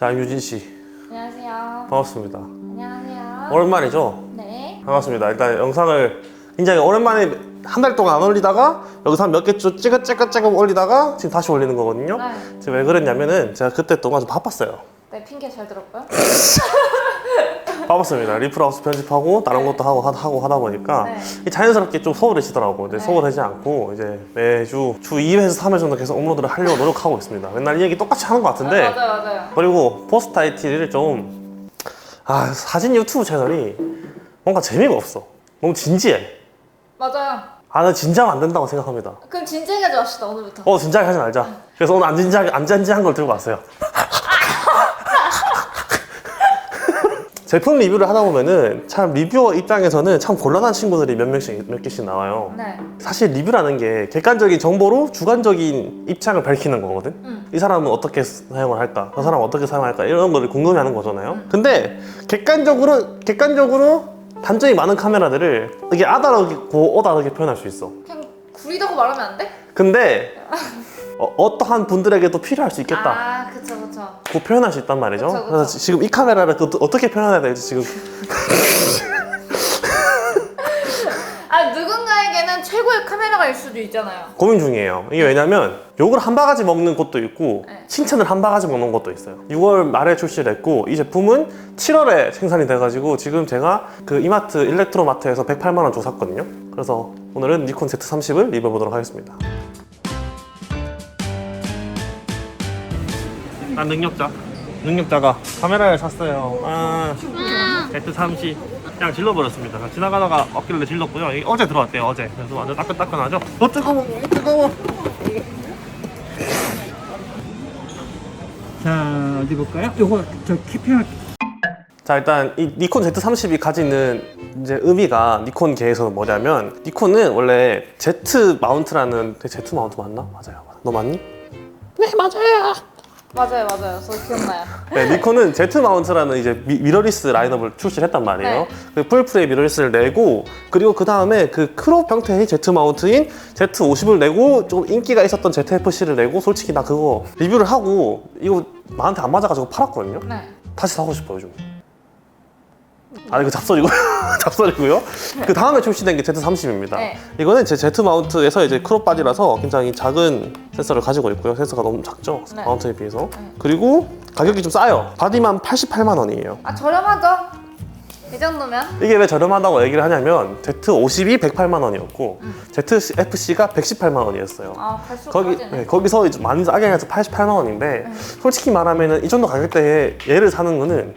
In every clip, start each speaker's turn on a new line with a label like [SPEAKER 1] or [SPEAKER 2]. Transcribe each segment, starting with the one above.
[SPEAKER 1] 자 유진 씨
[SPEAKER 2] 안녕하세요.
[SPEAKER 1] 반갑습니다.
[SPEAKER 2] 안녕하세요.
[SPEAKER 1] 오랜만이죠?
[SPEAKER 2] 네.
[SPEAKER 1] 반갑습니다. 일단 영상을 굉장히 오랜만에 한 달 동안 안 올리다가 여기서 한몇개쭉 찍어 찍어 찍어 올리다가 지금 다시 올리는 거거든요.
[SPEAKER 2] 네.
[SPEAKER 1] 지금 왜 그랬냐면은 제가 그때 동안 좀 바빴어요.
[SPEAKER 2] 네, 핑계 잘 들었고요.
[SPEAKER 1] 바빴습니다. 리플하우스 편집하고 다른 것도 하고 하- 하고 하다 보니까
[SPEAKER 2] 네.
[SPEAKER 1] 자연스럽게 좀 소홀해지더라고. 근데
[SPEAKER 2] 네.
[SPEAKER 1] 소홀하지 않고 이제 매주 주 2회에서 3회 정도 계속 업로드를 하려고 노력하고 있습니다. 맨날 이 얘기 똑같이 하는 것 같은데
[SPEAKER 2] 아, 맞아요, 맞아요.
[SPEAKER 1] 그리고 포스트 IT를 좀 아, 사진 유튜브 채널이 뭔가 재미가 없어. 너무 진지해.
[SPEAKER 2] 맞아요.
[SPEAKER 1] 아, 나 진지하면 안 된다고 생각합니다.
[SPEAKER 2] 그럼 진지하게 합시다 오늘부터.
[SPEAKER 1] 어, 진지하게 하지 말자. 그래서 오늘 안 진지하게, 안 진지한 걸 들고 왔어요. 제품 리뷰를 하다 보면은 참 리뷰어 입장에서는 참 곤란한 친구들이 몇 명씩, 몇 개씩 나와요.
[SPEAKER 2] 네.
[SPEAKER 1] 사실 리뷰라는 게 객관적인 정보로 주관적인 입장을 밝히는 거거든.
[SPEAKER 2] 음.
[SPEAKER 1] 이 사람은 어떻게 사용을 할까? 저 사람은 어떻게 사용할까? 이런 거를 궁금해하는 거잖아요. 근데 객관적으로 객관적으로 단점이 많은 카메라들을 이게 아다르고 어다르게 표현할 수 있어.
[SPEAKER 2] 그냥 구리다고 말하면 안 돼?
[SPEAKER 1] 근데 어, 떠한 분들에게도 필요할 수 있겠다.
[SPEAKER 2] 아, 그쵸, 그쵸.
[SPEAKER 1] 그 표현할 수 있단 말이죠.
[SPEAKER 2] 그쵸, 그쵸.
[SPEAKER 1] 래서 지금 이 카메라를 그 어떻게 표현해야 될지 지금
[SPEAKER 2] 아, 누군가에게는 최고의 카메라가 일 수도 있잖아요.
[SPEAKER 1] 고민 중이에요. 이게 왜냐면 욕을 한 바가지 먹는 것도 있고
[SPEAKER 2] 네.
[SPEAKER 1] 칭찬을 한 바가지 먹는 것도 있어요. 6월 말에 출시를 했고 이 제품은 7월에 생산이 돼가지고 지금 제가 그 이마트 일렉트로마트에서 108만 원 주고 샀거든요. 그래서 오늘은 니콘 Z30을 리뷰해 보도록 하겠습니다. 난 능력자. 능력자가 카메라를 샀어요. 아, Z30 그냥 질러버렸습니다. 그냥 지나가다가 어깨를 질렀고요. 이게 어제 들어왔대요. 어제. 그래서 완전 따끈따끈하죠. 어 뜨거워, 뜨거워.
[SPEAKER 3] 자 어디 볼까요? 요거 저 키핑할
[SPEAKER 1] 자 일단 이 니콘 Z30이 가지는 이제 의미가 니콘계에서는 뭐냐면 니콘은 원래 Z 마운트라는 Z 마운트 맞나? 맞아요. 너 맞니?
[SPEAKER 2] 맞아요, 맞아요. 저 기억나요.
[SPEAKER 1] 네, 니콘은 Z 마운트라는 이제 미, 미러리스 라인업을 출시를 했단 말이에요.
[SPEAKER 2] 네.
[SPEAKER 1] 그 풀프레임 미러리스를 내고 그리고 그 다음에 그 크롭 형태의 Z 마운트인 Z50을 내고 좀 인기가 있었던 ZFC를 내고 솔직히 나 그거 리뷰를 하고 이거 나한테 안 맞아가지고 팔았거든요.
[SPEAKER 2] 네.
[SPEAKER 1] 다시 사고 싶어요 좀. 아 이거 잡설이고요. 잡설이고요. 그 다음에 출시된 게 Z30입니다.
[SPEAKER 2] 네.
[SPEAKER 1] 이거는 제 Z 마운트에서 이제 크롭 바디라서 굉장히 작은 센서를 가지고 있고요. 센서가 너무 작죠.
[SPEAKER 2] 네.
[SPEAKER 1] 마운트에 비해서.
[SPEAKER 2] 네.
[SPEAKER 1] 그리고 가격이 좀 싸요. 바디만 88만 원이에요.
[SPEAKER 2] 아, 저렴하죠? 이 정도면?
[SPEAKER 1] 이게 왜 저렴하다고 얘기를 하냐면 Z50이 108만 원이었고 ZFC가 118만 원이었어요.
[SPEAKER 2] 아, 갈수록
[SPEAKER 1] 거기
[SPEAKER 2] 빠지네.
[SPEAKER 1] 네, 거기서 이제 많이 싸게 해서 88만 원인데
[SPEAKER 2] 네.
[SPEAKER 1] 솔직히 말하면은 이 정도 가격대에 얘를 사는 거는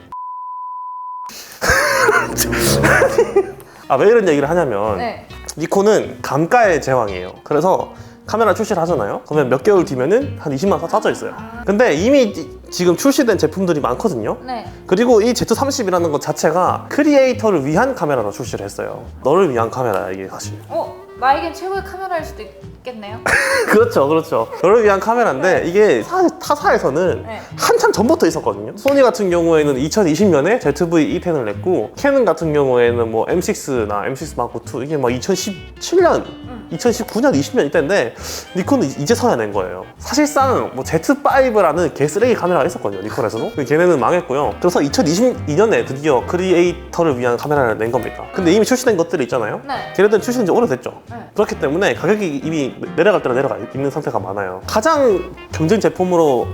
[SPEAKER 1] 아 왜 이런 얘기를 하냐면
[SPEAKER 2] 네.
[SPEAKER 1] 니콘은 감가의 제왕이에요. 그래서 카메라 출시를 하잖아요. 그러면 몇 개월 뒤면은 한 20만 원 싸져 있어요. 근데 이미 지금 출시된 제품들이 많거든요.
[SPEAKER 2] 네.
[SPEAKER 1] 그리고 이 Z30이라는 것 자체가 크리에이터를 위한 카메라로 출시를 했어요. 너를 위한 카메라야 이게 사실.
[SPEAKER 2] 어, 나에겐 최고의 카메라일 수도 있겠네요.
[SPEAKER 1] 그렇죠, 그렇죠. 너를 위한 카메라인데 이게 사실 타사에서는
[SPEAKER 2] 네.
[SPEAKER 1] 한참 전부터 있었거든요. 소니 같은 경우에는 2020년에 ZV-E10을 냈고 캐논 같은 경우에는 뭐 M6나 M6 마크 2 이게 막 2017년, 2019년, 20년 이때인데 니콘은 이제 서야 낸 거예요. 사실상 뭐 Z5라는 개 쓰레기 카메라가 있었거든요. 니콘에서도. 근데 걔네는 망했고요. 그래서 2022년에 드디어 크리에이터를 위한 카메라를 낸 겁니다. 근데 이미 출시된 것들이 있잖아요.
[SPEAKER 2] 네.
[SPEAKER 1] 걔네들은 출시된 지 오래됐죠.
[SPEAKER 2] 네.
[SPEAKER 1] 그렇기 때문에 가격이 이미 내려갈 대로 내려가 있는 상태가 많아요. 가장 경쟁 제품으로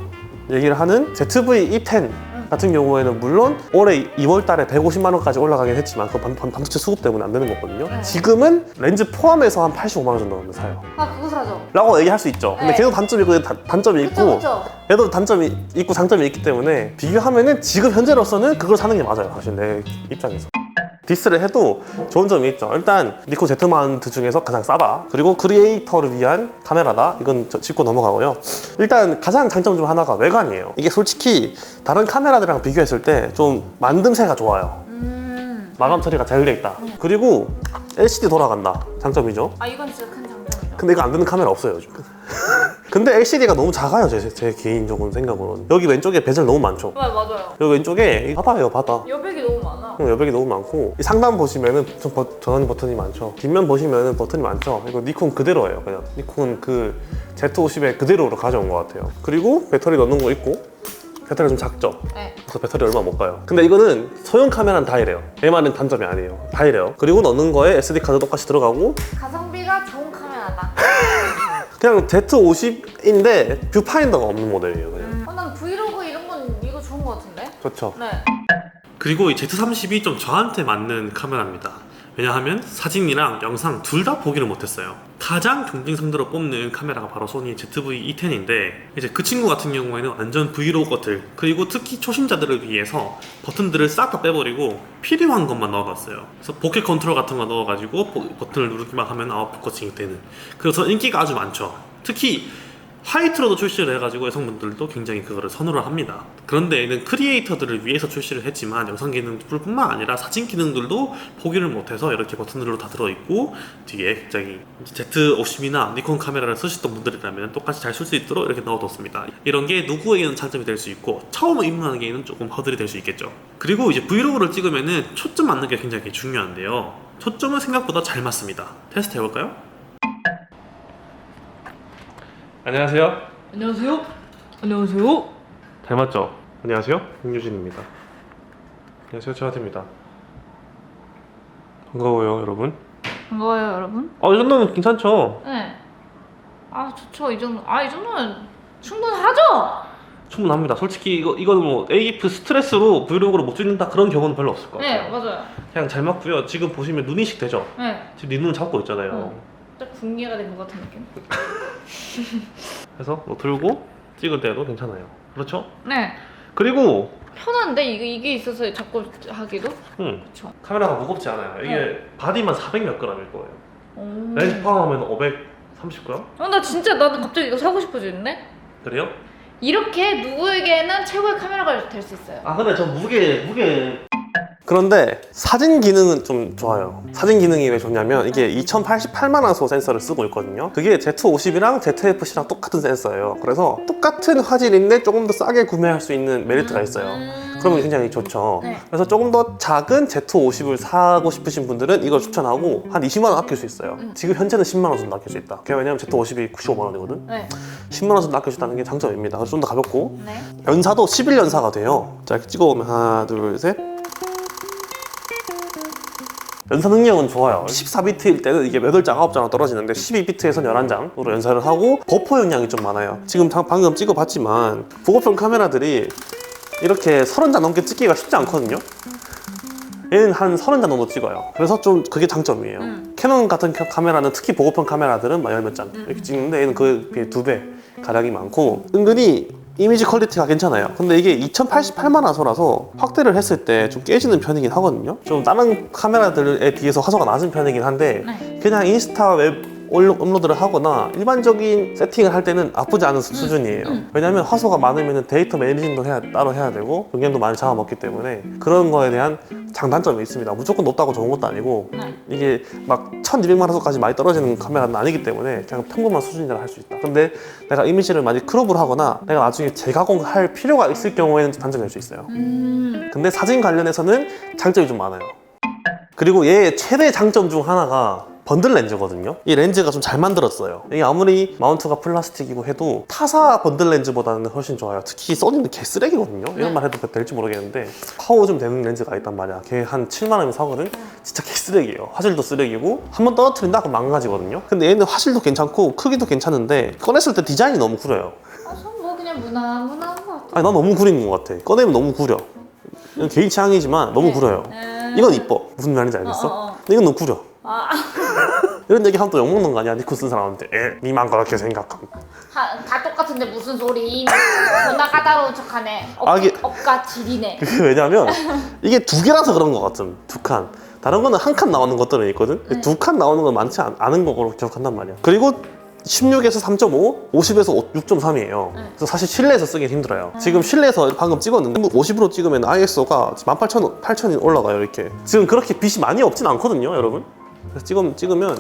[SPEAKER 1] 얘기를 하는 ZV-E10 같은 경우에는 물론 올해 2월 달에 150만 원까지 올라가긴 했지만 그 반- 반- 반도체 수급 때문에 안 되는 거거든요.
[SPEAKER 2] 네.
[SPEAKER 1] 지금은 렌즈 포함해서 한 85만 원 정도는 사요.
[SPEAKER 2] 아, 그거 사죠.
[SPEAKER 1] 라고 얘기할 수 있죠. 근데
[SPEAKER 2] 네.
[SPEAKER 1] 걔도 단점이 있고 단- 단점이
[SPEAKER 2] 그쵸,
[SPEAKER 1] 있고
[SPEAKER 2] 그쵸.
[SPEAKER 1] 얘도 단점이 있고 장점이 있기 때문에 비교하면은 지금 현재로서는 그걸 사는 게 맞아요. 사실 내 입장에서. 디스를 해도 좋은 점이 있죠. 일단 니콘 Z 마운트 중에서 가장 싸다. 그리고 크리에이터를 위한 카메라다. 이건 저- 짚고 넘어가고요. 일단 가장 장점 중 하나가 외관이에요. 이게 솔직히 다른 카메라들이랑 비교했을 때 좀 만듦새가 좋아요.
[SPEAKER 2] 음.
[SPEAKER 1] 마감 처리가 잘 돼 있다. 그리고 LCD 돌아간다. 장점이죠.
[SPEAKER 2] 아, 이건 진짜 큰 장점이죠.
[SPEAKER 1] 근데 이거 안 되는 카메라 없어요 요즘. 근데 LCD가 너무 작아요 제, 제 개인적인 생각으로는. 여기 왼쪽에 베젤 너무 많죠.
[SPEAKER 2] 네, 맞아요.
[SPEAKER 1] 여기 왼쪽에 바다예요 바다.
[SPEAKER 2] 여백이 너무 많아.
[SPEAKER 1] 어, 여백이 너무 많고 이 상단 보시면은 좀 버- 전원 버튼이 많죠 뒷면 보시면은 버튼이 많죠 이거 니콘 그대로예요 그냥 니콘 그 Z50에 그대로로 가져온 것 같아요 그리고 배터리 넣는 거 있고 배터리가 좀 작죠?
[SPEAKER 2] 네.
[SPEAKER 1] 그래서 배터리 얼마 못 가요. 근데 이거는 소형 카메라는 다 이래요. 얘만은 단점이 아니에요. 다 이래요. 그리고 넣는 거에 SD 카드 똑같이 들어가고
[SPEAKER 2] 가성비가 좋은 카메라다.
[SPEAKER 1] 그냥 Z50인데 뷰파인더가 없는 모델이에요. 그냥.
[SPEAKER 2] 어, 난 브이로그 이런 건 이거 좋은 거 같은데?
[SPEAKER 1] 좋죠.
[SPEAKER 2] 네.
[SPEAKER 1] 그리고 이 Z30이 좀 저한테 맞는 카메라입니다. 왜냐하면 사진이랑 영상 둘 다 보기를 못했어요. 가장 경쟁 상대로 뽑는 카메라가 바로 소니 ZV-E10인데 이제 그 친구 같은 경우에는 완전 브이로거들 그리고 특히 초심자들을 위해서 버튼들을 싹 다 빼버리고 필요한 것만 넣어놨어요. 그래서 포켓 컨트롤 같은 거 넣어가지고 보- 버튼을 누르기만 하면 아웃 포커싱이 되는. 그래서 인기가 아주 많죠. 특히 화이트로도 출시를 해가지고 여성분들도 굉장히 그거를 선호를 합니다. 그런데 얘는 크리에이터들을 위해서 출시를 했지만 영상 기능뿐만 아니라 사진 기능들도 포기를 못해서 이렇게 버튼으로 다 들어있고 뒤에 굉장히 Z50이나 니콘 카메라를 쓰셨던 분들이라면 똑같이 잘 쓸 수 있도록 이렇게 넣어뒀습니다. 이런 게 누구에게는 장점이 될 수 있고 처음 입문하기에는 조금 허들이 될 수 있겠죠. 그리고 이제 브이로그를 찍으면은 초점 맞는 게 굉장히 중요한데요. 초점은 생각보다 잘 맞습니다. 테스트 해볼까요? 안녕하세요.
[SPEAKER 4] 안녕하세요. 안녕하세요.
[SPEAKER 1] 잘 맞죠? 안녕하세요. 윤유진입니다. 안녕하세요. 저하트입니다. 반가워요, 여러분.
[SPEAKER 2] 반가워요, 여러분.
[SPEAKER 1] 어, 이 정도면 괜찮죠?
[SPEAKER 2] 네. 아, 좋죠. 이 정도. 아, 이 정도면 충분하죠?
[SPEAKER 1] 충분합니다. 솔직히 이거 이거는 뭐 AF 스트레스로 브이로그를 못 찍는다 그런 경우는 별로 없을 것 같아요.
[SPEAKER 2] 네, 맞아요.
[SPEAKER 1] 그냥 잘 맞고요. 지금 보시면 눈이식 되죠?
[SPEAKER 2] 네.
[SPEAKER 1] 지금 네 눈을 잡고 있잖아요.
[SPEAKER 2] 어. 딱 분개가 된 것 같은 느낌.
[SPEAKER 1] 그래서 뭐 들고 찍을 때도 괜찮아요. 그렇죠?
[SPEAKER 2] 네.
[SPEAKER 1] 그리고
[SPEAKER 2] 편한데 이게 이게 있어서 자꾸 하기도.
[SPEAKER 1] 음,
[SPEAKER 2] 그렇죠.
[SPEAKER 1] 카메라가 무겁지 않아요. 이게 바디만 400몇 g일 거예요.
[SPEAKER 2] 오.
[SPEAKER 1] 렌즈 포함하면 530g?
[SPEAKER 2] 어, 나 진짜 나는 갑자기 이거 사고 싶어지는데?
[SPEAKER 1] 그래요?
[SPEAKER 2] 이렇게 누구에게는 최고의 카메라가 될 수 있어요.
[SPEAKER 1] 아 근데 저 무게 무게 그런데 사진 기능은 좀 좋아요. 사진 기능이 왜 좋냐면 이게 2088만 화소 센서를 쓰고 있거든요. 그게 Z50이랑 ZFC랑 똑같은 센서예요. 그래서 똑같은 화질인데 조금 더 싸게 구매할 수 있는 메리트가 있어요.
[SPEAKER 2] 음.
[SPEAKER 1] 그러면 굉장히 좋죠.
[SPEAKER 2] 네.
[SPEAKER 1] 그래서 조금 더 작은 Z50을 사고 싶으신 분들은 이걸 추천하고 한 20만 원 아낄 수 있어요.
[SPEAKER 2] 음.
[SPEAKER 1] 지금 현재는 10만 원 정도 아낄 수 있다. 그게 왜냐면 Z50이 95만 원이거든.
[SPEAKER 2] 네.
[SPEAKER 1] 10만 원 정도 아낄 수 있다는 게 장점입니다. 그래서 좀 더 가볍고
[SPEAKER 2] 네.
[SPEAKER 1] 연사도 11연사가 돼요. 자, 이렇게 찍어보면 하나, 둘, 셋. 연사 능력은 좋아요. 14비트일 때는 이게 8장, 9장으로 떨어지는데 12비트에선 11장으로 연사를 하고 버퍼 용량이 좀 많아요. 지금 다- 방금 찍어봤지만 보고평 카메라들이 이렇게 30장 넘게 찍기가 쉽지 않거든요. 얘는 한 30장 정도 찍어요. 그래서 좀 그게 장점이에요.
[SPEAKER 2] 음.
[SPEAKER 1] 캐논 같은 켜- 카메라는 특히 보고평 카메라들은 막 열몇 장 이렇게 찍는데 얘는 비해 두배 가량이 많고 은근히 이미지 퀄리티가 괜찮아요. 근데 이게 2088만 화소라서 확대를 했을 때 좀 깨지는 편이긴 하거든요. 좀 다른 카메라들에 비해서 화소가 낮은 편이긴 한데
[SPEAKER 2] 네.
[SPEAKER 1] 그냥 인스타 웹 업로드를 하거나 일반적인 세팅을 할 때는 나쁘지 않은 수- 수준이에요. 왜냐면 화소가 많으면 데이터 매니징도 해야, 따로 해야 되고 용량도 많이 잡아먹기 때문에 그런 거에 대한 장단점이 있습니다. 무조건 높다고 좋은 것도 아니고
[SPEAKER 2] 네.
[SPEAKER 1] 이게 막 1200만 화소까지 많이 떨어지는 카메라는 아니기 때문에 그냥 평범한 수준이라 할 수 있다. 근데 내가 이미지를 많이 크롭을 하거나 내가 나중에 재가공할 필요가 있을 경우에는 단점이 될 수 있어요.
[SPEAKER 2] 음.
[SPEAKER 1] 근데 사진 관련해서는 장점이 좀 많아요. 그리고 얘의 최대 장점 중 하나가 번들 렌즈거든요. 이 렌즈가 좀 잘 만들었어요. 이게 아무리 마운트가 플라스틱이고 해도 타사 번들 렌즈보다는 훨씬 좋아요. 특히 소니는 개쓰레기거든요. 이런
[SPEAKER 2] 네.
[SPEAKER 1] 말 해도 될지 모르겠는데 파워 좀 되는 렌즈가 있단 말이야. 걔 한 7만 원이면 사거든. 진짜 개쓰레기예요. 화질도 쓰레기고 한 번 떨어뜨린다 그럼 망가지거든요. 근데 얘는 화질도 괜찮고 크기도 괜찮은데 꺼냈을 때 디자인이 너무 구려요.
[SPEAKER 2] 아, 전뭐 그냥 무난 무난한 것 같아.
[SPEAKER 1] 아니 난 너무 구리는 것 같아. 꺼내면 너무 구려. 이건 개인 취향이지만 너무 구려요.
[SPEAKER 2] 음.
[SPEAKER 1] 이건 이뻐. 무슨 말인지 알겠어?
[SPEAKER 2] 어, 어, 어.
[SPEAKER 1] 근데 이건 너무 구려.
[SPEAKER 2] 아,
[SPEAKER 1] 이런 얘기 하면 또 욕먹는 거 아니야? 니코 쓴 사람한테. 에, 니만 그렇게 생각함.
[SPEAKER 2] 다, 다 똑같은데 무슨 소리? 존나 까다로운 척하네. 업,
[SPEAKER 1] 아, 이게-
[SPEAKER 2] 업가 지리네.
[SPEAKER 1] 그게 왜냐면 이게 두 개라서 그런 것 같음. 두 칸. 다른 거는 한 칸 나오는 것들은 있거든.
[SPEAKER 2] 네.
[SPEAKER 1] 두칸 나오는 건 많지 않, 않은 거로 기억한단 말이야. 그리고 16에서 3.5, 50에서 6.3이에요.
[SPEAKER 2] 네.
[SPEAKER 1] 그래서 사실 실내에서 쓰기 힘들어요. 지금 실내에서 방금 찍었는데 50으로 찍으면 ISO가 18,000, 8,000이 올라가요, 이렇게. 지금 그렇게 빛이 많이 없진 않거든요, 여러분. 그래서 찍으면, 찍으면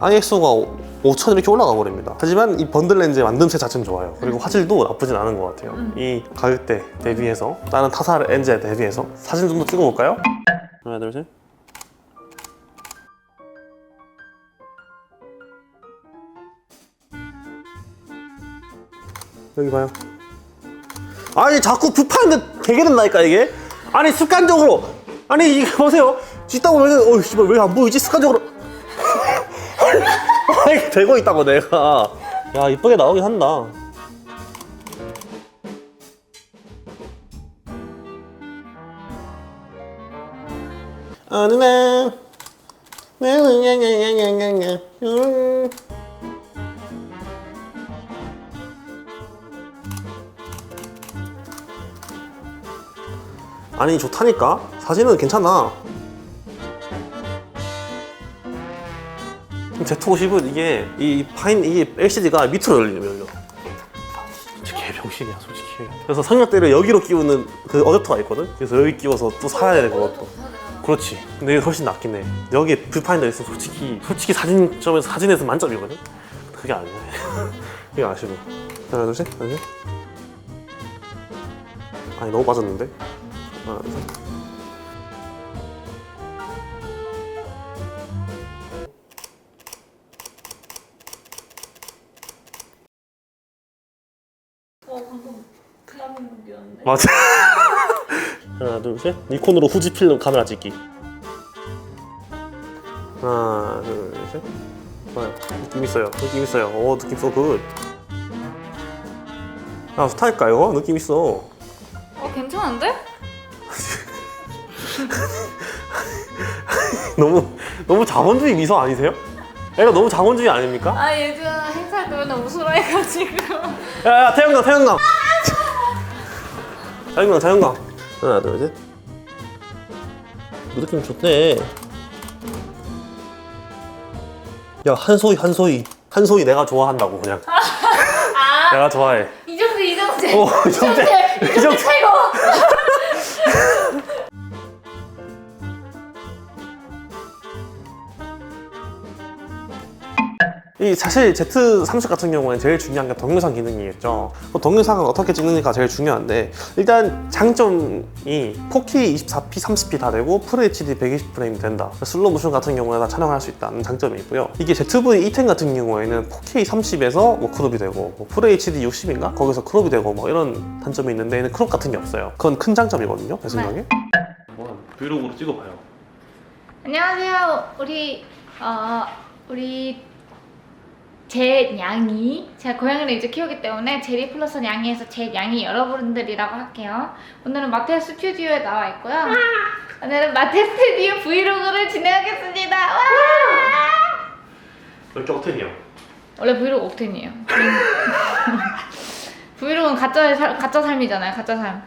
[SPEAKER 1] ISO가 5,000 이렇게 올라가 버립니다. 하지만 이 번들 렌즈의 만듦새 자체는 좋아요. 그리고 화질도 나쁘진 않은 것 같아요. 이 가격대 대비해서 다른 타사 렌즈에 대비해서 사진 좀 더 찍어볼까요? 하나, 둘, 셋. 여기 봐요. 아니 자꾸 뷰파인드 되게 된다니까 이게 아니 습관적으로 아니 이게 보세요 찍다 보면은 어이 씨발 왜 안 보이지? 습관적으로. 되고 있다고 내가. 야 이쁘게 나오긴 한다. 어느 날 음. 아니 좋다니까? 사진은 괜찮아 Z50은 이게 이 파인 이게 LCD가 밑으로 열려 진짜 개병신이야 솔직히. 그래서 상력대를 여기로 끼우는 그 어댑터가 있거든? 그래서 여기 끼워서 또 사야 돼 그것도 그렇지. 근데 이게 훨씬 낫긴 해. 여기에 뷰파인더 있으면 솔직히 솔직히 사진점에서 사진에서 만점이거든? 그게 아니야. 그게 아쉬워. 하나 둘 셋. 하나 둘셋 아니 너무 빠졌는데? 하나 둘 셋
[SPEAKER 2] 플라밍고였는데.
[SPEAKER 1] 맞아 하나 둘 셋 니콘으로 후지 필름 카메라 찍기 하나 둘 셋 좋아요 느낌 있어요 느낌 있어요 오 느낌 쏘굿 야 스타일까요? 느낌 있어
[SPEAKER 2] 어 괜찮은데?
[SPEAKER 1] 너무 너무 자본주의 미소 아니세요? 애가 너무 자본주의 아닙니까?
[SPEAKER 2] 아 예전 행사할 때 맨날 웃으라 해가지고.
[SPEAKER 1] 야야 태영강 태영강 자연강 자연강 하나 둘셋. 느낌 좋네 야 한소희 한소희 한소희 내가 좋아한다고 그냥. 내가 좋아해.
[SPEAKER 2] 이정재 이정재.
[SPEAKER 1] 오 이정재
[SPEAKER 2] 이정재
[SPEAKER 1] 이정재. 이 사실 Z30 같은 경우에는 제일 중요한 게 동영상 기능이겠죠. 그 동영상은 어떻게 찍느냐가 제일 중요한데 일단 장점이 4K 24p, 30p 다 되고 FHD 120프레임 된다. 슬로우 모션 같은 경우에 다 촬영할 수 있다는 장점이 있고요. 이게 ZV-E10 같은 경우에는 4K 30에서 뭐 크롭이 되고 뭐 FHD 60인가 거기서 크롭이 되고 뭐 이런 단점이 있는데 얘는 크롭 같은 게 없어요. 그건 큰 장점이거든요. 제 생각에. 한번 브이로그로 찍어봐요.
[SPEAKER 2] 안녕하세요. 우리 어 우리 제 냥이 제가 고양이를 이제 키우기 때문에 제리 플러스 냥이에서 제 냥이 여러분들이라고 할게요. 오늘은 마테 스튜디오에 나와 있고요. 오늘은 마테 스튜디오 브이로그를 진행하겠습니다. 와!
[SPEAKER 1] 몇개 어텐이요?
[SPEAKER 2] 원래 브이로그 옥텐이에요. 브이로그는 가짜 살, 가짜 삶이잖아요. 가짜 삶.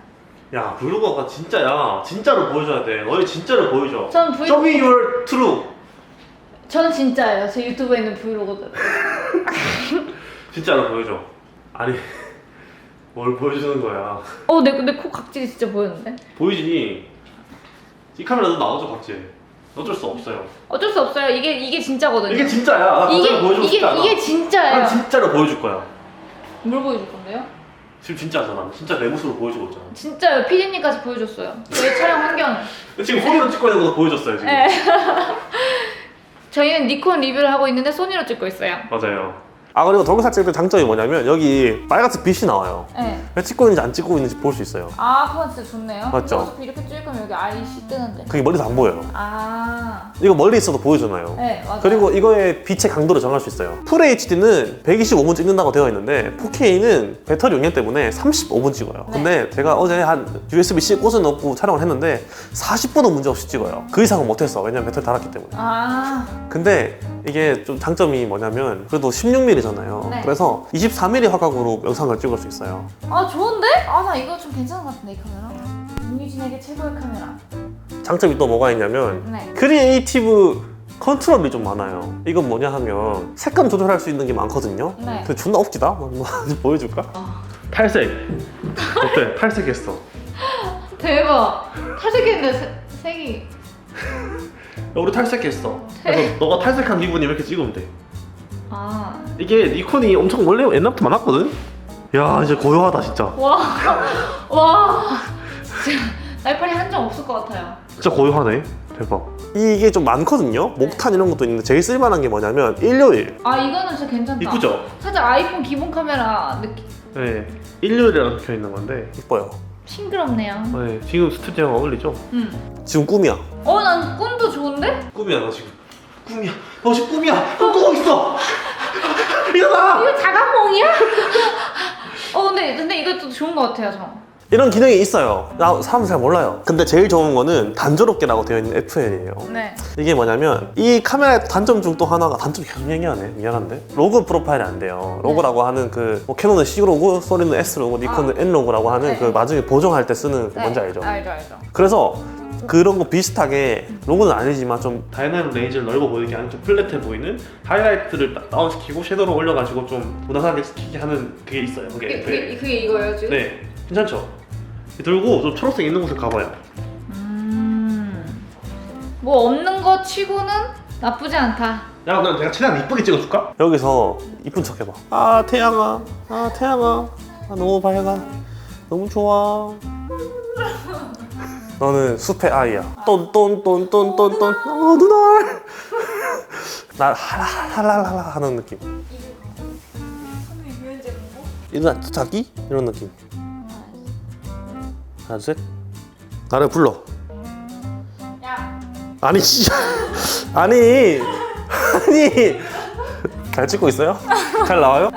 [SPEAKER 1] 야 브이로그가 진짜야. 진짜로 보여줘야 돼. 너희 진짜를 보여줘.
[SPEAKER 2] 전 브이
[SPEAKER 1] Show me your true.
[SPEAKER 2] 저는 진짜예요. 제 유튜브에 있는 브이로그들.
[SPEAKER 1] 진짜로 보여줘. 아니 뭘 보여주는 거야?
[SPEAKER 2] 어, 내 근데 코 각질이 진짜 보였는데.
[SPEAKER 1] 보이지? 이 카메라도 나오죠 각질. 어쩔 수 없어요.
[SPEAKER 2] 어쩔 수 없어요. 이게 이게 진짜거든요.
[SPEAKER 1] 이게 진짜야. 나
[SPEAKER 2] 이게
[SPEAKER 1] 보여주고
[SPEAKER 2] 이게
[SPEAKER 1] 싶지 않아.
[SPEAKER 2] 이게 진짜예요.
[SPEAKER 1] 난 진짜로 보여줄 거야.
[SPEAKER 2] 뭘 보여줄 건데요?
[SPEAKER 1] 지금 진짜잖아. 진짜 내 모습을 보여주고 있잖아.
[SPEAKER 2] 진짜요. 피디님까지 보여줬어요. 저희 촬영 환경을.
[SPEAKER 1] 지금 소리로 찍고 있는 것도 보여줬어요 지금.
[SPEAKER 2] 네. 저희는 니콘 리뷰를 하고 있는데 소니로 찍고 있어요.
[SPEAKER 1] 맞아요. 아 그리고 때 장점이 뭐냐면 여기 빨간색 빛이 나와요.
[SPEAKER 2] 네.
[SPEAKER 1] 왜 찍고 있는지 안 찍고 있는지 볼 수 있어요.
[SPEAKER 2] 아, 그건 진짜 좋네요.
[SPEAKER 1] 맞죠?
[SPEAKER 2] 어차피 이렇게 찍으면 여기 IC 뜨는데.
[SPEAKER 1] 그게 멀리서 안 보여요.
[SPEAKER 2] 아,
[SPEAKER 1] 이거 멀리 있어도 보여주나요?
[SPEAKER 2] 네, 맞아요.
[SPEAKER 1] 그리고 이거의 빛의 강도를 정할 수 있어요. FHD는 125분 찍는다고 되어 있는데 4K는 배터리 용량 때문에 35분 찍어요.
[SPEAKER 2] 네.
[SPEAKER 1] 근데 제가 어제 한 USB-C 꽂아 넣고 촬영을 했는데 40분은 문제없이 찍어요. 그 이상은 못했어. 왜냐면 배터리 닳았기 때문에.
[SPEAKER 2] 아,
[SPEAKER 1] 근데 이게 좀 장점이 뭐냐면 그래도 16mm 잖아요.
[SPEAKER 2] 네.
[SPEAKER 1] 그래서 24mm 화각으로 영상을 찍을 수 있어요.
[SPEAKER 2] 아 좋은데? 아, 나 이거 좀 괜찮은 것 같은데 이 카메라. 김유진에게 최고의 카메라.
[SPEAKER 1] 장점이 또 뭐가 있냐면
[SPEAKER 2] 네.
[SPEAKER 1] 크리에이티브 컨트롤이 좀 많아요. 이건 뭐냐 하면 색감 조절할 수 있는 게 많거든요.
[SPEAKER 2] 네.
[SPEAKER 1] 근데 존나 없지다? 뭐, 뭐 보여줄까?
[SPEAKER 2] 아.
[SPEAKER 1] 탈색. 어때? 탈색했어.
[SPEAKER 2] 대박. 탈색했는데 세- 색이.
[SPEAKER 1] 야, 우리 탈색했어. 그래서 너가 탈색한 기분이 이렇게 찍으면 돼.
[SPEAKER 2] 아,
[SPEAKER 1] 이게 니콘이 엄청 원래 옛날부터 많았거든? 야 이제 고요하다 진짜.
[SPEAKER 2] 와, 와, 진짜 날파리 한 점 없을 것 같아요.
[SPEAKER 1] 진짜 고요하네. 대박. 이게 좀 많거든요. 목탄 이런 것도 있는데 제일 쓸만한 게 뭐냐면 일요일.
[SPEAKER 2] 아 이거는 진짜 괜찮다.
[SPEAKER 1] 이쁘죠?
[SPEAKER 2] 살짝 아이폰 기본 카메라 느낌.
[SPEAKER 1] 네, 일요일이라고 적혀 있는 건데 이뻐요.
[SPEAKER 2] 싱그럽네요.
[SPEAKER 1] 네, 지금 스튜디오가 어울리죠?
[SPEAKER 2] 응.
[SPEAKER 1] 지금 꿈이야.
[SPEAKER 2] 어, 난 꿈도 좋은데?
[SPEAKER 1] 꿈이야 너 지금. 꿈이야. 너 지금 꿈이야. 꿈 꾸고 있어. 일어나.
[SPEAKER 2] 이거 자각몽이야? 어, 근데, 근데 이것도 좋은 것 같아요, 저.
[SPEAKER 1] 이런 기능이 있어요. 나 사람들 잘 몰라요. 근데 제일 좋은 거는 단조롭게라고 되어 있는 FL이에요.
[SPEAKER 2] 네.
[SPEAKER 1] 이게 뭐냐면 이 카메라의 단점 중 또 하나가 단점 계속 얘기하네 미안한데 로그 프로파일이 안 돼요 로고라고 하는 그 뭐 캐논은 C 로고, 소니는 S 로고, 니콘은 N 로고라고 하는
[SPEAKER 2] 네.
[SPEAKER 1] 그 나중에 보정할 때 쓰는 그
[SPEAKER 2] 네.
[SPEAKER 1] 뭔지 알죠?
[SPEAKER 2] 알죠, 알죠.
[SPEAKER 1] 그래서 그런 거 비슷하게 로고는 아니지만 좀 다이나믹 레인지를 넓어 보이게 하는 좀 플랫해 보이는 하이라이트를 딱 다운시키고 섀도우를 올려가지고 좀 무난하게 시키게 하는 그게 있어요 그게
[SPEAKER 2] 그게. 그게, 그게 이거예요, 지금?
[SPEAKER 1] 네 괜찮죠? 들고 좀 초록색 있는 곳을 가봐요
[SPEAKER 2] 음. 뭐 없는 거 치고는 나쁘지 않다.
[SPEAKER 1] 야 그럼 내가 최대한 이쁘게 찍어줄까? 여기서 이쁜 척 해봐 아 태양아 아 태양아 아 너무 밝아 너무 좋아 너는 숲의 아이야. 똔똔똔똔똔똔. 어 누나 날 할랄랄랄 하는 느낌. 이누나 자기? 이런 느낌. 하나 둘 셋. 나를 불러.
[SPEAKER 2] 야,
[SPEAKER 1] 아니 씨. 아니. 아니. 잘 찍고 있어요? 잘 나와요?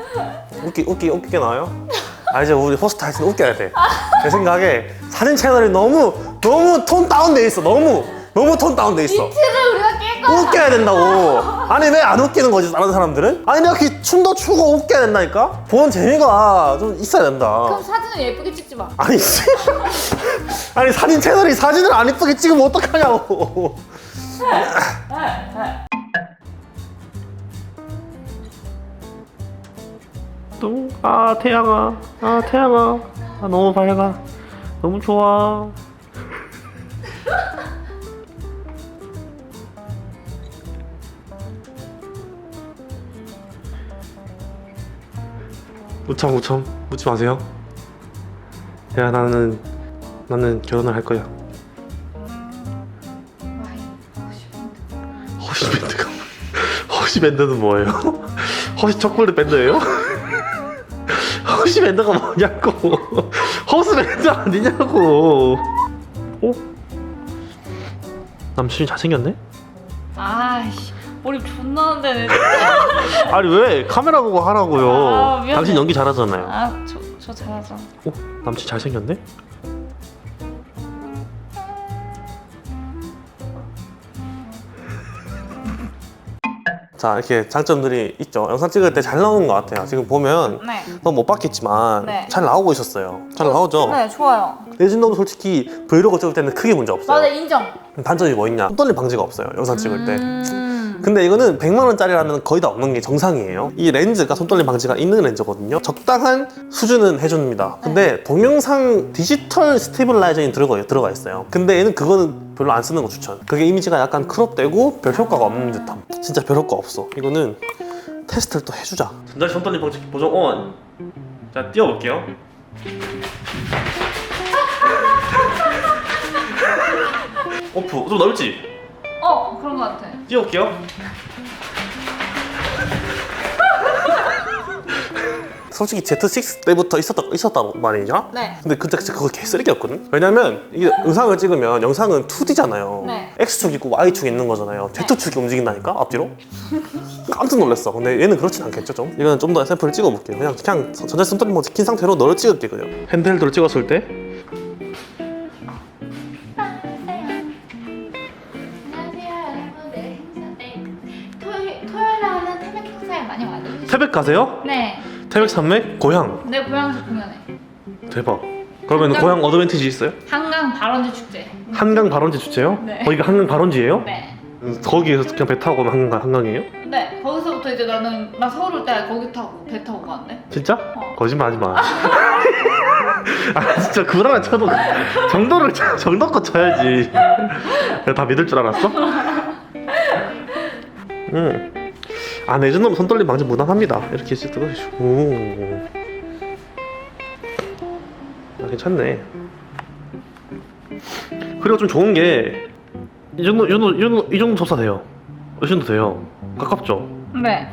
[SPEAKER 1] 웃기 웃기 웃기게 나와요? 아 이제 우리 호스트 할때 웃겨야 돼제 생각에 사진 채널이 너무 너무 톤 다운돼 있어 너무. 너무 톤 다운돼 있어.
[SPEAKER 2] 틀을 우리가 깰 거야.
[SPEAKER 1] 웃겨야 된다고. 아니 왜 안 웃기는 거지 다른 사람들은? 아니 내가 이렇게 춤도 추고 웃겨야 된다니까? 보는 재미가 좀 있어야 된다.
[SPEAKER 2] 그럼 사진을 예쁘게 찍지 마.
[SPEAKER 1] 아니 씨. 아니 사진 채널이 사진을 안 이쁘게 찍으면 어떡하냐고. 또, 아 태양아. 아 태양아. 아 너무 밝아. 너무 좋아 무참 무참 묻지 마세요 야 나는 나는 결혼을 할 거야 허쉬 밴드가 허쉬 밴드는 뭐예요? 허쉬 초콜릿 밴드예요? 허쉬 밴드가 뭐냐고 허스 밴드 아니냐고 어? 남친이 잘생겼네?
[SPEAKER 2] 아이씨, 머리 존나 한데네.
[SPEAKER 1] 아니 왜 카메라 보고 하라고요
[SPEAKER 2] 아, 미안해.
[SPEAKER 1] 당신 연기 잘하잖아요
[SPEAKER 2] 아, 저, 저 잘하죠.
[SPEAKER 1] 어? 남친 잘생겼네? 자 이렇게 장점들이 있죠 영상 찍을 때 잘 나오는 것 같아요 지금 보면
[SPEAKER 2] 네.
[SPEAKER 1] 너무 못 봤겠지만
[SPEAKER 2] 네.
[SPEAKER 1] 잘 나오고 있었어요 잘 나오죠?
[SPEAKER 2] 네, 좋아요.
[SPEAKER 1] 내진동도 솔직히 브이로그 찍을 때는 크게 문제 없어요
[SPEAKER 2] 맞아, 인정.
[SPEAKER 1] 단점이 뭐 있냐 손 떨림 방지가 없어요 영상 찍을 때
[SPEAKER 2] 음.
[SPEAKER 1] 근데 이거는 100만 원짜리라면 거의 다 없는 게 정상이에요. 이 렌즈가 손떨림 방지가 있는 렌즈거든요. 적당한 수준은 해줍니다. 근데 동영상 디지털 스테빌라이저인 들어가, 들어가 있어요. 근데 얘는 그거는 별로 안 쓰는 거 추천. 그게 이미지가 약간 크롭되고 별 효과가 없는 듯함. 진짜 별 효과 없어. 이거는 테스트를 또 해주자. 전자식 손떨림 방지 보정 온. 자 띄워볼게요. 오프 좀 넓지?
[SPEAKER 2] 어, 그런 것 같아.
[SPEAKER 1] 띄워볼게요. 솔직히 Z6 때부터 있었다, 있었단 말이죠?
[SPEAKER 2] 네.
[SPEAKER 1] 근데 그때 진짜 그거 개 쓰레기였거든? 왜냐면 이게 영상을 찍으면 영상은 2D잖아요.
[SPEAKER 2] 네.
[SPEAKER 1] X축 있고 Y축 있는 거잖아요. Z축이 움직인다니까? 앞뒤로? 깜짝 놀랐어. 근데 얘는 그렇진 않겠죠, 좀? 이거는 좀 더 샘플을 찍어볼게요. 그냥, 그냥 전자 손톱이 뭐킨 상태로 너를 찍을게, 그냥. 핸드헬드로 찍었을 때
[SPEAKER 2] 태백
[SPEAKER 1] 가세요?
[SPEAKER 2] 네,
[SPEAKER 1] 태백 산맥? 고향.
[SPEAKER 2] 내 고향에서 공연해.
[SPEAKER 1] 대박. 그러면
[SPEAKER 2] 한강-
[SPEAKER 1] 고향 어드밴티지 있어요?
[SPEAKER 2] 한강 발원지 축제.
[SPEAKER 1] 한강 발원지 축제요?
[SPEAKER 2] 네.
[SPEAKER 1] 거기가 한강 발원지예요?
[SPEAKER 2] 네.
[SPEAKER 1] 음, 거기에서 그냥 배 타고 가면 한강, 한강이에요?
[SPEAKER 2] 네, 거기서부터 이제 나는 나 서울 올 때 거기 타고 배 타고 가는데.
[SPEAKER 1] 진짜?
[SPEAKER 2] 어.
[SPEAKER 1] 거짓말 하지 마. 아 진짜 그하나 쳐도 정도를 쳐- 정도껏 쳐야지. 내가 다 믿을 줄 알았어? 응. 아, 내 정도면 손떨림 방지 무난합니다. 이렇게. 오. 아, 괜찮네. 그리고 좀 좋은 게, 이 정도, 이 정도, 이 정도, 이 정도 접사 돼요. 이 정도 돼요. 가깝죠?
[SPEAKER 2] 네.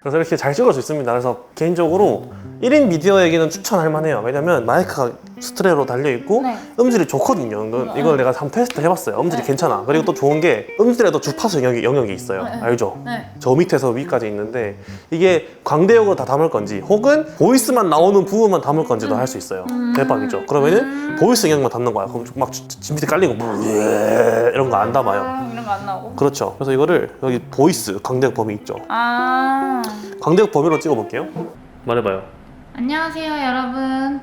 [SPEAKER 1] 그래서 이렇게 잘 찍을 수 있습니다. 그래서 개인적으로 1인 미디어에게는 추천할 만해요. 왜냐면 마이크가 스트레로 달려 있고
[SPEAKER 2] 네.
[SPEAKER 1] 음질이 좋거든요. 이건- 이걸 내가 한번 테스트 해봤어요. 음질이 괜찮아. 그리고 또 좋은 게 음질에도 주파수 영역이, 영역이 있어요. 알죠?
[SPEAKER 2] 네.
[SPEAKER 1] 저 밑에서 위까지 있는데 이게 광대역으로 다 담을 건지 혹은 보이스만 나오는 부분만 담을 건지도 할 수 있어요. 대박이죠. 그러면은 보이스 영역만 담는 거야. 그럼 막 지- 지- 밑에 깔리고 뭐 예, 이런 거 안 담아요.
[SPEAKER 2] 음, 이런 거 안 나오고.
[SPEAKER 1] 그렇죠. 그래서 이거를 여기 보이스 광대역 범위 있죠.
[SPEAKER 2] 아.
[SPEAKER 1] 광대역 범위로 찍어볼게요. 말해봐요.
[SPEAKER 2] 안녕하세요, 여러분.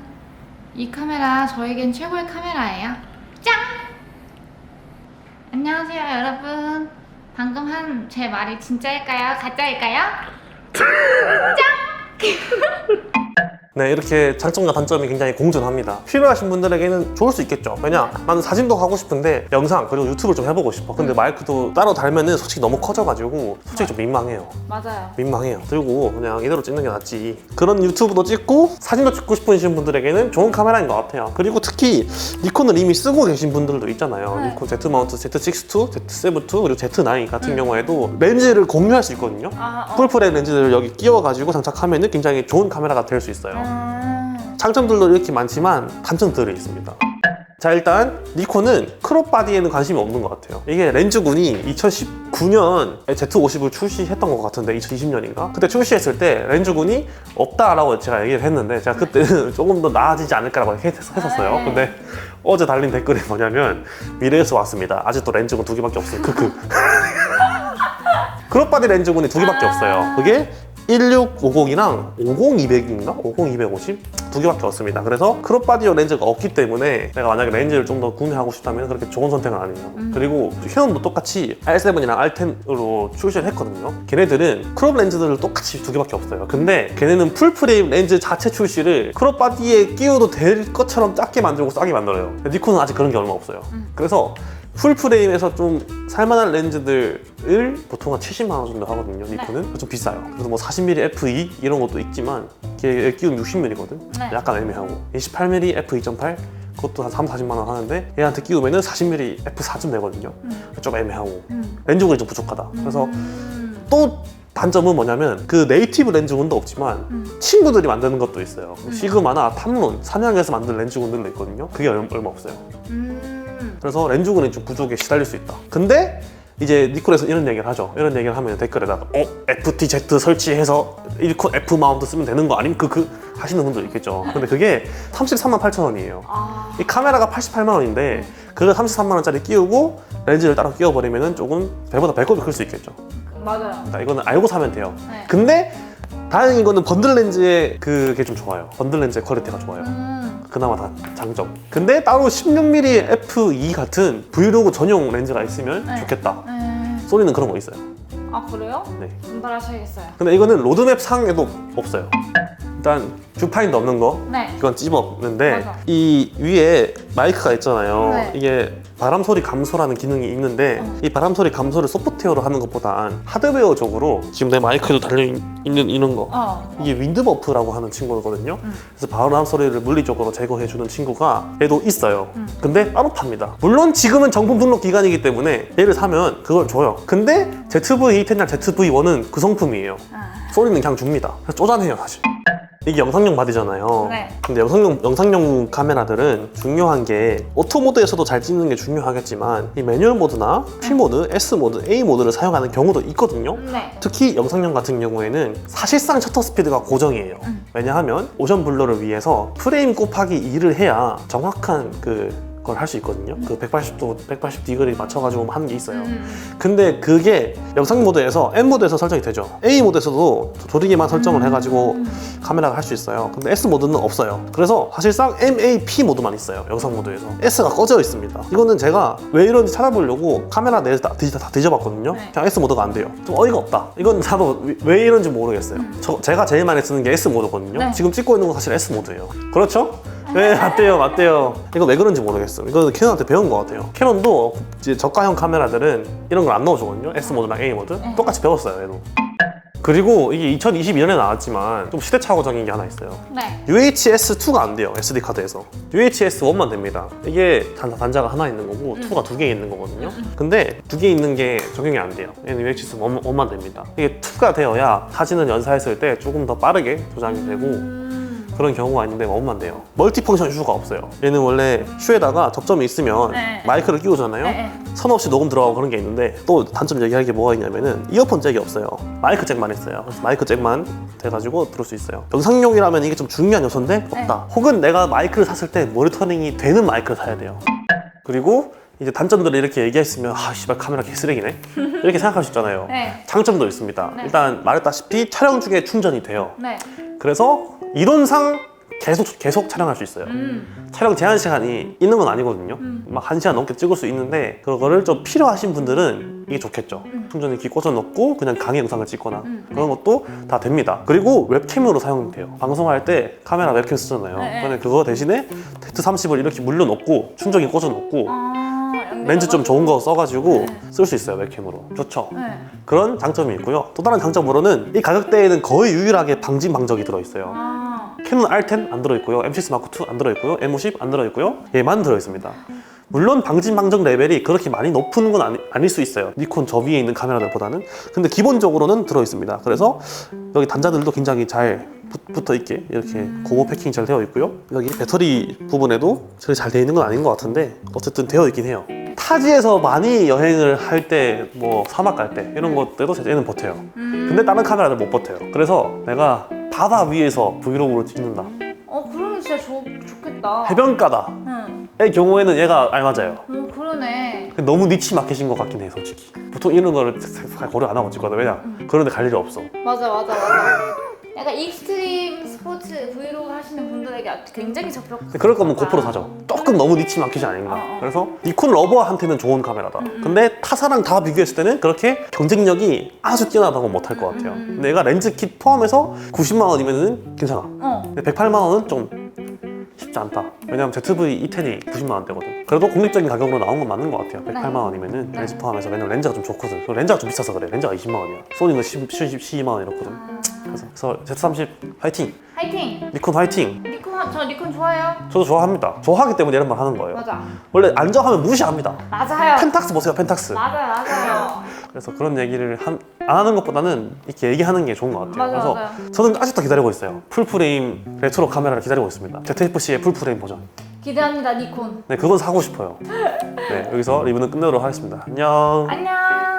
[SPEAKER 2] 이 카메라 저에겐 최고의 카메라예요. 짱! 안녕하세요, 여러분. 방금 한 제 말이 진짜일까요? 가짜일까요?
[SPEAKER 1] 네, 이렇게 장점과 단점이 굉장히 공존합니다. 필요하신 분들에게는 좋을 수 있겠죠. 왜냐, 나는 사진도 하고 싶은데 영상 그리고 유튜브를 좀 해보고 싶어. 근데 마이크도 따로 달면은 솔직히 너무 커져가지고 솔직히 좀 민망해요.
[SPEAKER 2] 맞아요.
[SPEAKER 1] 민망해요. 들고 그냥 이대로 찍는 게 낫지. 그런 유튜브도 찍고 사진도 찍고 싶으신 분들에게는 좋은 카메라인 것 같아요. 그리고 특히 니콘을 이미 쓰고 계신 분들도 있잖아요.
[SPEAKER 2] 네.
[SPEAKER 1] 니콘 Z 마운트 Z6 II, Z7 II 그리고 Z9 같은 경우에도 렌즈를 공유할 수 있거든요.
[SPEAKER 2] 아, 어.
[SPEAKER 1] 풀프레임 렌즈를 여기 끼워가지고 장착하면은 굉장히 좋은 카메라가 될 수 있어요.
[SPEAKER 2] 음.
[SPEAKER 1] 장점들도 이렇게 많지만 단점들이 있습니다. 자 일단 니콘은 크롭 바디에는 관심이 없는 것 같아요. 이게 렌즈군이 2019년 Z50을 출시했던 것 같은데 2020년인가? 그때 출시했을 때 렌즈군이 없다라고 제가 얘기를 했는데 제가 그때는 조금 더 나아지지 않을까라고 했- 했었어요.
[SPEAKER 2] 네.
[SPEAKER 1] 근데 어제 달린 댓글이 뭐냐면 미래에서 왔습니다. 아직도 렌즈군 두 개밖에 없어요. 크크. 크롭 바디 렌즈군이 두 개밖에 없어요. 그게 1650이랑 50200인가? 50250? 두 개밖에 없습니다. 그래서 크롭 바디오 렌즈가 없기 때문에 내가 만약에 렌즈를 좀 더 구매하고 싶다면 그렇게 좋은 선택은 아니에요. 그리고 캐논도 똑같이 R7이랑 R10으로 출시를 했거든요. 걔네들은 크롭 렌즈들을 똑같이 두 개밖에 없어요. 근데 걔네는 풀프레임 렌즈 자체 출시를 크롭 바디에 끼워도 될 것처럼 작게 만들고 싸게 만들어요. 니콘은 아직 그런 게 얼마 없어요. 그래서 풀프레임에서 좀 살만한 렌즈들을 보통 한 70만 원 정도 하거든요. 니콘은 좀 비싸요. 그래서 뭐 40mm f2 이런 것도 있지만 걔 끼우면 60mm거든.
[SPEAKER 2] 네.
[SPEAKER 1] 약간 애매하고 28mm f2.8 그것도 한 3, 40만 원 하는데 얘한테 끼우면 은 40mm f4쯤 되거든요. 좀 애매하고
[SPEAKER 2] 음.
[SPEAKER 1] 렌즈군이 좀 부족하다. 그래서
[SPEAKER 2] 음.
[SPEAKER 1] 또 단점은 뭐냐면 그 네이티브 렌즈군도 없지만
[SPEAKER 2] 음.
[SPEAKER 1] 친구들이 만드는 것도 있어요. 시그마나 탐론, 사냥에서 만든 렌즈군들도 있거든요. 그게 얼- 얼마 없어요.
[SPEAKER 2] 음.
[SPEAKER 1] 그래서 렌즈군이 좀 부족에 시달릴 수 있다. 근데 이제 니콜에서 이런 얘기를 하죠. 이런 얘기를 하면 댓글에다가 어 FTZ 설치해서 1코 F 마운트 쓰면 되는 거 아님? 그, 그 하시는 분도 있겠죠. 근데 그게 33만 8천 원이에요.
[SPEAKER 2] 아.
[SPEAKER 1] 이 카메라가 88만 원인데 그거 33만 원짜리 끼우고 렌즈를 따로 끼워버리면 조금 배보다 배꼽이 클 수 있겠죠.
[SPEAKER 2] 맞아요.
[SPEAKER 1] 그러니까 이거는 알고 사면 돼요.
[SPEAKER 2] 네.
[SPEAKER 1] 근데 다행인 거는 번들 렌즈의 그게 좀 좋아요. 번들 렌즈의 퀄리티가 좋아요.
[SPEAKER 2] 음.
[SPEAKER 1] 그나마 다 장점. 근데 따로 16mm f2 같은 브이로그 전용 렌즈가 있으면
[SPEAKER 2] 네.
[SPEAKER 1] 좋겠다.
[SPEAKER 2] 네.
[SPEAKER 1] 소니는 그런 거 있어요.
[SPEAKER 2] 아 그래요?
[SPEAKER 1] 네.
[SPEAKER 2] 분발하셔야겠어요.
[SPEAKER 1] 근데 이거는 로드맵 상에도 없어요. 일단 뷰파인더 없는 거
[SPEAKER 2] 네.
[SPEAKER 1] 이건 찝없는데
[SPEAKER 2] 맞아.
[SPEAKER 1] 이 위에 마이크가 있잖아요.
[SPEAKER 2] 네.
[SPEAKER 1] 이게 바람 소리 감소라는 기능이 있는데
[SPEAKER 2] 어.
[SPEAKER 1] 이 바람 소리 감소를 소프트웨어로 하는 것보단 하드웨어적으로 지금 내 마이크에도 달려 있는 이런 거
[SPEAKER 2] 어.
[SPEAKER 1] 이게 윈드 버프라고 하는 친구거든요.
[SPEAKER 2] 음.
[SPEAKER 1] 그래서 바람 소리를 물리적으로 제거해 주는 친구가 얘도 있어요.
[SPEAKER 2] 음.
[SPEAKER 1] 근데 따로 팝니다. 물론 지금은 정품 등록 기간이기 때문에 얘를 사면 그걸 줘요. 근데 ZV-10랑 ZV-1은 그 성품이에요.
[SPEAKER 2] 아.
[SPEAKER 1] 소리는 그냥 줍니다. 그래서 쪼잔해요 사실. 이게 영상용 바디잖아요.
[SPEAKER 2] 네.
[SPEAKER 1] 근데 영상용 영상용 카메라들은 중요한 게 오토 모드에서도 잘 찍는 게 중요하겠지만 이 매뉴얼 모드나 P 모드, S 모드, A 모드를 사용하는 경우도 있거든요.
[SPEAKER 2] 네.
[SPEAKER 1] 특히 영상용 같은 경우에는 사실상 셔터 스피드가 고정이에요.
[SPEAKER 2] 음.
[SPEAKER 1] 왜냐하면 오션 블러를 위해서 프레임 곱하기 2를 해야 정확한 그 걸 할 수 있거든요. 그 180도, 180 디그리 맞춰가지고 하는 게 있어요.
[SPEAKER 2] 음.
[SPEAKER 1] 근데 그게 영상 모드에서 M 모드에서 설정이 되죠. A 모드에서도 조리개만 설정을 해가지고 카메라가 할 수 있어요. 근데 S 모드는 없어요. 그래서 사실상 MAP 모드만 있어요. 영상 모드에서 S가 꺼져 있습니다. 이거는 제가 왜 이런지 찾아보려고 카메라 내에서 다, 뒤- 다 뒤져봤거든요.
[SPEAKER 2] 네.
[SPEAKER 1] 그냥 S 모드가 안 돼요. 좀 어이가 없다. 이건 나도 왜- 왜 이런지 모르겠어요. 저, 제가 제일 많이 쓰는 게 S 모드거든요.
[SPEAKER 2] 네.
[SPEAKER 1] 지금 찍고 있는 건 사실 S 모드예요. 그렇죠? 네, 맞대요, 맞대요. 이거 왜 그런지 모르겠어. 이거 캐논한테 배운 것 같아요. 캐논도 이제 저가형 카메라들은 이런 걸 안 넣어주거든요. S 모드랑 A 모드. 똑같이 배웠어요, 얘도. 그리고 이게 2022년에 나왔지만 좀 시대착오적인 게 하나 있어요.
[SPEAKER 2] 네.
[SPEAKER 1] UHS2가 안 돼요, SD 카드에서. UHS1만 됩니다. 이게 단, 단자가 하나 있는 거고, 2가 두 개 있는 거거든요. 근데 두 개 있는 게 적용이 안 돼요. 얘는 UHS1만 됩니다. 이게 2가 되어야 사진을 연사했을 때 조금 더 빠르게 조작이 되고,
[SPEAKER 2] 음.
[SPEAKER 1] 그런 경우가 있는데 너무만 돼요. 멀티펑션 슈가 없어요. 얘는 원래 슈에다가 접점이 있으면
[SPEAKER 2] 네.
[SPEAKER 1] 마이크를 끼우잖아요.
[SPEAKER 2] 네,
[SPEAKER 1] 선 없이 녹음 들어가고 그런 게 있는데 또 단점 얘기할 게 뭐가 있냐면은 이어폰 잭이 없어요. 마이크 잭만 있어요. 그래서 마이크 잭만 돼가지고 들을 수 있어요. 영상용이라면 이게 좀 중요한 요소인데 없다. 혹은 내가 마이크를 샀을 때 모니터링이 되는 마이크를 사야 돼요. 그리고 이제 단점들을 이렇게 얘기했으면 아 씨발 카메라 개쓰레기네 이렇게 생각할 수 있잖아요.
[SPEAKER 2] 네.
[SPEAKER 1] 장점도 있습니다.
[SPEAKER 2] 네.
[SPEAKER 1] 일단 말했다시피 촬영 중에 충전이 돼요.
[SPEAKER 2] 네.
[SPEAKER 1] 그래서 이론상 계속 계속 촬영할 수 있어요.
[SPEAKER 2] 음.
[SPEAKER 1] 촬영 제한 시간이 있는 건 아니거든요. 막한 시간 넘게 찍을 수 있는데 그거를 좀 필요하신 분들은 이게 좋겠죠. 충전기 꽂아 넣고 그냥 강의 영상을 찍거나
[SPEAKER 2] 음.
[SPEAKER 1] 그런 것도 다 됩니다. 그리고 웹캠으로 사용돼요. 방송할 때 카메라 웹캠 쓰잖아요.
[SPEAKER 2] 네.
[SPEAKER 1] 근데 그거 대신에 Z30을 이렇게 물려 넣고 충전기 꽂아 넣고
[SPEAKER 2] 아,
[SPEAKER 1] 렌즈 좀 좋은 거 써가지고
[SPEAKER 2] 네.
[SPEAKER 1] 쓸수 있어요 웹캠으로. 좋죠.
[SPEAKER 2] 네.
[SPEAKER 1] 그런 장점이 있고요. 또 다른 장점으로는 이 가격대에는 거의 유일하게 방진 방적이 들어있어요.
[SPEAKER 2] 아.
[SPEAKER 1] 캐논 R10 안 들어있고요. M6 마크 2 안 들어있고요. M50 안 들어있고요. 얘만 들어있습니다. 물론 방진 방정 레벨이 그렇게 많이 높은 건 아니, 아닐 수 있어요. 니콘 저 위에 있는 카메라들보다는. 근데 기본적으로는 들어있습니다. 그래서 여기 단자들도 굉장히 잘 붙- 붙어 있게 이렇게 고무 패킹 잘 되어 있고요. 여기 배터리 부분에도 그렇게 잘 되어 있는 건 아닌 것 같은데 어쨌든 되어 있긴 해요. 타지에서 많이 여행을 할 때 뭐 사막 갈 때 이런 것들도 얘는 버텨요.
[SPEAKER 2] 음.
[SPEAKER 1] 근데 다른 카메라는 못 버텨요. 그래서 내가 바다 위에서 브이로그를 찍는다.
[SPEAKER 2] 어, 그러면 진짜 좋, 좋겠다.
[SPEAKER 1] 해변가다의
[SPEAKER 2] 응.
[SPEAKER 1] 경우에는 얘가 알맞아요.
[SPEAKER 2] 어, 그러네.
[SPEAKER 1] 너무 니치 마켓인 것 같긴 해, 솔직히. 보통 이런 거를 잘 고려 안 하고 찍거든. 왜냐? 그런데 갈 일이 없어.
[SPEAKER 2] 맞아, 맞아, 맞아. 약간 익스트림 스포츠 브이로그 하시는 분들에게 굉장히 적격.
[SPEAKER 1] 근데 그럴 거면 고프로 사죠. 조금 너무 니치 마켓이 아닌가.
[SPEAKER 2] 어, 어.
[SPEAKER 1] 그래서 니콘 러버한테는 좋은 카메라다. 근데 타사랑 다 비교했을 때는 그렇게 경쟁력이 아주 뛰어나다고 못할 것 같아요.
[SPEAKER 2] 음.
[SPEAKER 1] 근데 얘가 렌즈 킷 포함해서 90만 원이면은 괜찮아.
[SPEAKER 2] 어.
[SPEAKER 1] 근데 108만 원은 좀 쉽지 않다. 왜냐면 ZV E10이 90만 원대거든. 그래도 공립적인 가격으로 나온 건 맞는 것 같아요. 108만 원이면은
[SPEAKER 2] 네.
[SPEAKER 1] 렌즈 포함해서 왜냐면 렌즈가 좀 좋거든. 렌즈가 좀 비싸서 그래. 렌즈가 20만 원이야. 소니는 10, 10, 12만 원 이렇거든.
[SPEAKER 2] 아.
[SPEAKER 1] 그래서, 그래서 Z30 화이팅!
[SPEAKER 2] 화이팅!
[SPEAKER 1] 니콘 화이팅!
[SPEAKER 2] 니콘, 저 니콘 좋아해요.
[SPEAKER 1] 저도 좋아합니다. 좋아하기 때문에 이런 말 하는 거예요.
[SPEAKER 2] 맞아.
[SPEAKER 1] 원래 안정하면 무시합니다.
[SPEAKER 2] 맞아요.
[SPEAKER 1] 펜탁스 보세요, 펜탁스.
[SPEAKER 2] 맞아요, 맞아요.
[SPEAKER 1] 그래서 그런 얘기를 한- 안 하는 것보다는 이렇게 얘기하는 게 좋은 것 같아요.
[SPEAKER 2] 맞아요,
[SPEAKER 1] 그래서
[SPEAKER 2] 맞아요.
[SPEAKER 1] 저는 아직도 기다리고 있어요. 풀프레임 레트로 카메라를 기다리고 있습니다. ZFC의 풀프레임 버전.
[SPEAKER 2] 기대합니다, 니콘.
[SPEAKER 1] 네, 그건 사고 싶어요. 네, 여기서 리뷰는 끝내도록 하겠습니다. 안녕.
[SPEAKER 2] 안녕.